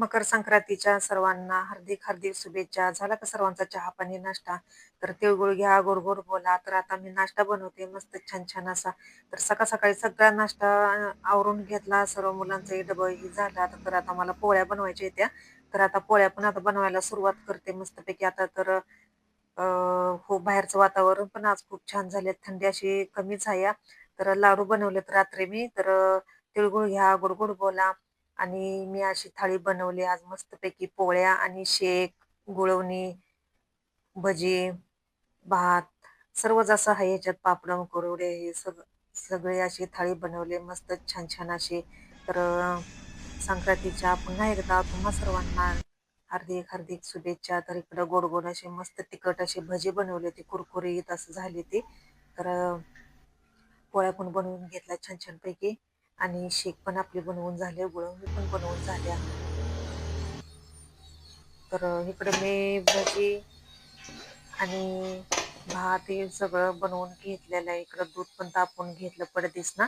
मकर संक्रांतीच्या सर्वांना हार्दिक हार्दिक शुभेच्छा. झाला का सर्वांचा चहा-पाणी, नाश्ता? तर तिळगुळ घ्या, गोड गोड बोला. तर आता मी नाश्ता बनवते मस्त छान-छान असा. तर सकाळ-सकाळी सगळा नाश्ता आवरून घेतला. सर्व मुलांचं डबही झाला तर आता मला पोळ्या बनवायच्या येत्या तर आता पोळ्या पण आता बनवायला सुरुवात करते मस्तपैकी. आता तर खूप हो, बाहेरचं वातावरण पण आज खूप छान झाले. थंडी अशी कमीच आहे. तर लाडू बनवलेत रात्री मी. तर तिळगुळ घ्या, गोडगोड बोला. आणि मी अशी थाळी बनवली आज मस्तपैकी पोळ्या आणि शेक, गुळवणी, भजी, भात सर्वच असं आहे ह्याच्यात पापड, कोरवडे हे सग सगळे अशी थाळी बनवले मस्त छान छान अशी. तर संक्रांतीच्या पुन्हा एकदा तुम्हा सर्वांना हार्दिक हार्दिक शुभेच्छा. तर इकडं गोड गोड असे मस्त तिखट असे भजी बनवले होते कुरकुरीत असं झाले ते. तर पोळ्या पण बनवून घेतल्या छान छान पैकी. आणि शेक पण आपले बनवून झाले, गुळवणी पण बनवून झाल्या. तर इकडे मी भजी आणि भात हे सगळं बनवून घेतलेलं आहे. इकडं दूध पण तापवून घेतलं पडतीस ना.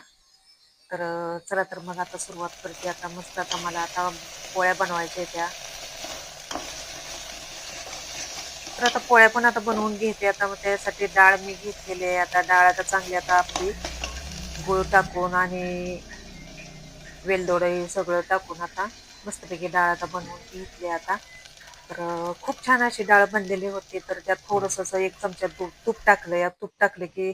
तर चला तर मग आता सुरुवात करते. आता मस्त आता मला आता पोळ्या बनवायच्या त्या. तर आता पोळ्या पण आता बनवून घेते. आता मग त्यासाठी डाळ मी घेतलेली आहे. आता डाळ आता चांगली आता आपली गुळ टाकून आणि वेलदोडं हे सगळं टाकून आता मस्तपैकी डाळ आता बनवून घेतली आता. तर खूप छान अशी डाळ बनलेली होती. तर त्यात थोडंसं असं एक चमचा तूप तूप टाकलं. या तूप टाकलं की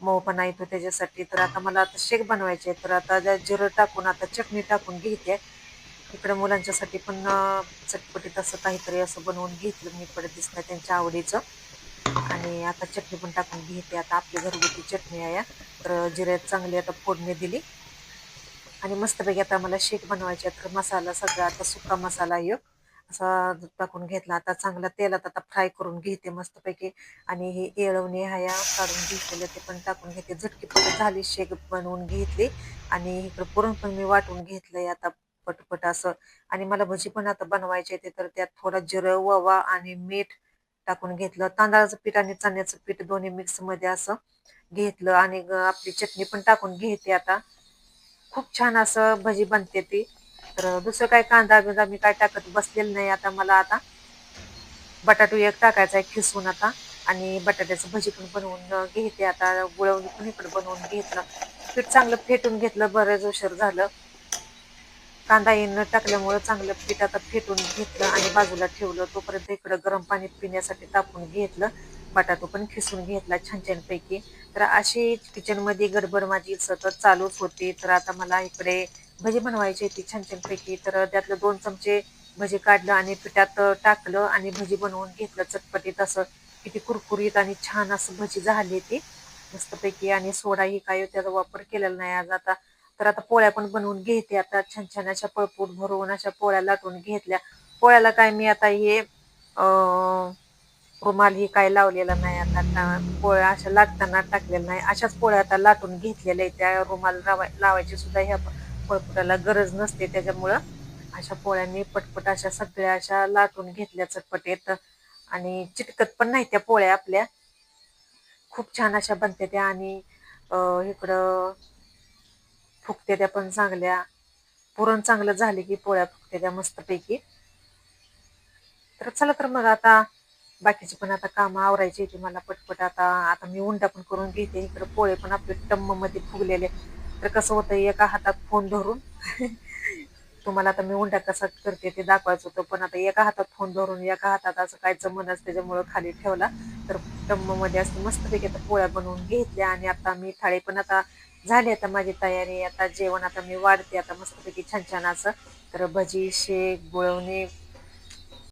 मऊपणा येतो त्याच्यासाठी. तर आता मला आता शेक बनवायचे तर आता त्या जिरं टाकून आता चटणी टाकून घेते. इकडे मुलांच्यासाठी पण चटपटीत असं काहीतरी असं बनवून घेतलं मी पडत दिसतंय त्यांच्या आवडीचं. आणि आता चटणी पण टाकून घेते. आता आपली घरगुती चटणी आहे. तर जिऱ्यात चांगली आता फोडणी दिली. आणि मस्तपैकी आता मला शेक बनवायचे तर मसाला सगळा आता सुका मसाला एक. असा टाकून घेतला. आता चांगला तेलात आता फ्राय करून घेते मस्तपैकी आणि हे येळवणे ह्या काढून घेतलेलं ते पण टाकून घेते. झटकीपट झाली शेक बनवून घेतली. आणि इकडं पुरण पण मी वाटून घेतलंय आता पटपट असं. आणि मला भजी पण आता बनवायचे ते तर त्यात थोडा जिरं ववा आणि मीठ टाकून घेतलं. तांदळाचं पीठ आणि चण्याचं पीठ दोन्ही मिक्समध्ये असं घेतलं. आणि आपली चटणी पण टाकून घेते आता. खूप छान असं भजी बनते ती. तर दुसरं काय कांदा बिंदा मी काय टाकत बसलेलं नाही आता मला आता. बटाटू एक टाकायचा आहे खिसून आता. आणि बटाट्याचं भजी पण बनवून घेते आता. गुळवणी पण इकडे बनवून घेतलं. पीठ चांगलं फेटून घेतलं बरंच उशीर झालं. कांदा येणं टाकल्यामुळं चांगलं पीठ आता फेटून घेतलं आणि बाजूला ठेवलं. तोपर्यंत इकडं गरम पाणी पिण्यासाठी टाकून घेतलं. बटाटो पण खिसून घेतला छान छान पैकी तर अशी किचनमध्ये गडबड माझी सतत चालूच होती. तर आता मला इकडे भजी बनवायची होती छान छान पैकी तर त्यातलं दोन चमचे भजी काढलं आणि पिठात टाकलं आणि भजी बनवून घेतलं चटपटीत असं. किती कुरकुरीत आणि छान असं भजी झाली ती. मस्तपैकी. आणि सोडाही काय त्याचा वापर केलेला नाही आज आता. तर आता पोळ्या पण बनवून घेते आता. छान छान अशा पळपूट भरून अशा पोळ्या लाटून घेतल्या. पोळ्याला काय मी आता हे रुमाल ही काय लावलेला नाही आता पोळ्या अशा लाटताना टाकलेल्या नाही. अशाच पोळ्या आता लाटून घेतलेल्या आहेत. त्या रुमाल लावायची सुद्धा ह्या पळपुटाला गरज नसते. त्याच्यामुळं अशा पोळ्यांनी पटपट अशा सगळ्या अशा लाटून घेतल्या चटपटीत. आणि चिटकत पण नाही त्या पोळ्या आपल्या. खूप छान अशा बनते त्या आणि इकडं फुगते त्या पण चांगल्या. पुरण चांगलं झाले की पोळ्या फुगते त्या मस्तपैकी. तर चला तर मग आता बाकीची पण आता कामं आवरायची होती मला पटपट. आता आता मी उंडा पण करून घेते. इकडं पोळे पण आपले टम्ममध्ये फुगलेले. तर कसं होतं एका हातात फोन धरून तुम्हाला आता मी उंडा कसा करते ते दाखवायचं होतं. पण आता एका हातात फोन धरून एका हातात असं काय जमनच त्याच्यामुळं खाली ठेवला. तर टम्ममध्ये असं मस्तपैकी आता पोळ्या बनवून घेतल्या आणि आता मी थाळी पण आता झाली आता माझी तयारी. आता जेवण आता मी वाढते. आता मस्तपैकी छान छान असं. तर भजी शेक गुळवणी